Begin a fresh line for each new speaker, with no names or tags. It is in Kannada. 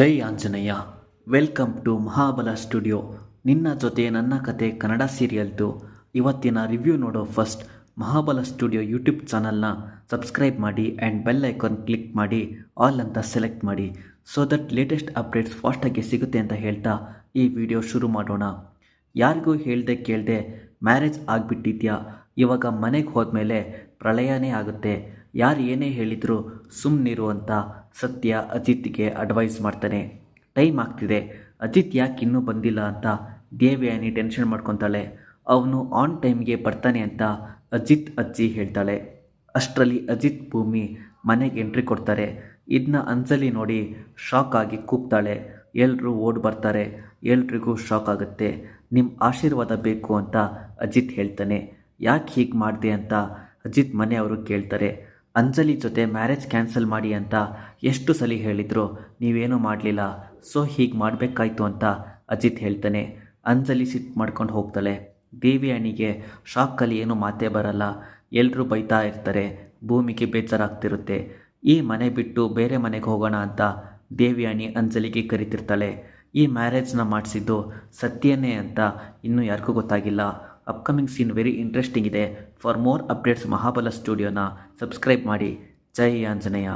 Jai Anjaneya. Welcome to Mahabala studio. ನಿನ್ನ ಜೊತೆ ನನ್ನ ಕತೆ ಕನ್ನಡ ಸೀರಿಯಲ್ದು ಇವತ್ತಿನ ರಿವ್ಯೂ ನೋಡೋ ಫಸ್ಟ್ ಮಹಾಬಲ ಸ್ಟುಡಿಯೋ ಯೂಟ್ಯೂಬ್ ಚಾನಲ್ನ ಸಬ್ಸ್ಕ್ರೈಬ್ ಮಾಡಿ ಆ್ಯಂಡ್ ಬೆಲ್ ಐಕಾನ್ ಕ್ಲಿಕ್ ಮಾಡಿ, ಆಲ್ ಅಂತ ಸೆಲೆಕ್ಟ್ ಮಾಡಿ. ಸೊ ದಟ್ ಲೇಟೆಸ್ಟ್ ಅಪ್ಡೇಟ್ಸ್ ಫಾಸ್ಟಾಗಿ ಸಿಗುತ್ತೆ ಅಂತ ಹೇಳ್ತಾ ಈ ವಿಡಿಯೋ ಶುರು ಮಾಡೋಣ. ಯಾರಿಗೂ ಹೇಳ್ದೆ ಕೇಳದೆ ಮ್ಯಾರೇಜ್ ಆಗಿಬಿಟ್ಟಿದ್ಯಾ? ಇವಾಗ ಮನೆಗೆ ಹೋದ್ಮೇಲೆ ಪ್ರಳಯನೇ ಆಗುತ್ತೆ. ಯಾರು ಏನೇ ಹೇಳಿದರೂ ಸುಮ್ಮನಿರು ಅಂತ ಸತ್ಯ ಅಜಿತ್ಗೆ ಅಡ್ವೈಸ್ ಮಾಡ್ತಾನೆ. ಟೈಮ್ ಆಗ್ತಿದೆ. ಅಜಿತ್ ಯಾಕೆ ಇನ್ನೂ ಬಂದಿಲ್ಲ ಅಂತ ದೇವಯಾನಿ ಟೆನ್ಷನ್ ಮಾಡ್ಕೊತಾಳೆ. ಅವನು ಆನ್ ಟೈಮ್ಗೆ ಬರ್ತಾನೆ ಅಂತ ಅಜಿತ್ ಅಜ್ಜಿ ಹೇಳ್ತಾಳೆ. ಅಷ್ಟರಲ್ಲಿ ಅಜಿತ್ ಭೂಮಿ ಮನೆಗೆ ಎಂಟ್ರಿ ಕೊಡ್ತಾರೆ. ಇದನ್ನ ಅಂಜಲಿ ನೋಡಿ ಶಾಕ್ ಆಗಿ ಕೂಗ್ತಾಳೆ. ಎಲ್ಲರೂ ಓಡ್ ಬರ್ತಾರೆ. ಎಲ್ರಿಗೂ ಶಾಕ್ ಆಗುತ್ತೆ. ನಿಮ್ಮ ಆಶೀರ್ವಾದ ಬೇಕು ಅಂತ ಅಜಿತ್ ಹೇಳ್ತಾನೆ. ಯಾಕೆ ಹೀಗೆ ಮಾಡಿದೆ ಅಂತ ಅಜಿತ್ ಮನೆಯವರು ಕೇಳ್ತಾರೆ. ಅಂಜಲಿ ಜೊತೆ ಮ್ಯಾರೇಜ್ ಕ್ಯಾನ್ಸಲ್ ಮಾಡಿ ಅಂತ ಎಷ್ಟು ಸಲ ಹೇಳಿದ್ರು, ನೀವೇನೂ ಮಾಡಲಿಲ್ಲ. ಸೊ, ಹೀಗೆ ಮಾಡಬೇಕಾಯ್ತು ಅಂತ ಅಜಿತ್ ಹೇಳ್ತಾನೆ. ಅಂಜಲಿ ಸಿಟ್ ಮಾಡ್ಕೊಂಡು ಹೋಗ್ತಾಳೆ. ದೇವಿಯಾಣಿಗೆ ಶಾಕಲ್ಲಿ ಏನೂ ಮಾತೇ ಬರಲ್ಲ. ಎಲ್ಲರೂ ಬೈತಾ ಇರ್ತಾರೆ. ಭೂಮಿಗೆ ಬೇಜಾರಾಗ್ತಿರುತ್ತೆ. ಈ ಮನೆ ಬಿಟ್ಟು ಬೇರೆ ಮನೆಗೆ ಹೋಗೋಣ ಅಂತ ದೇವಿಯಾಣಿ ಅಂಜಲಿಗೆ ಕರಿತಿರ್ತಾಳೆ. ಈ ಮ್ಯಾರೇಜ್ನ ಮಾಡಿಸಿದ್ದು ಸತ್ಯನೇ ಅಂತ ಇನ್ನೂ ಯಾರಿಗೂ ಗೊತ್ತಾಗಿಲ್ಲ. ಅಪ್ಕಮಿಂಗ್ ಸೀನ್ ವೆರಿ ಇಂಟ್ರೆಸ್ಟಿಂಗ್ ಇದೆ. ಫಾರ್ ಮೋರ್ ಅಪ್ಡೇಟ್ಸ್ ಮಹಾಬಲ ಸ್ಟುಡಿಯೋನ ಸಬ್ಸ್ಕ್ರೈಬ್ ಮಾಡಿ. ಜೈ ಆಂಜನೇಯ.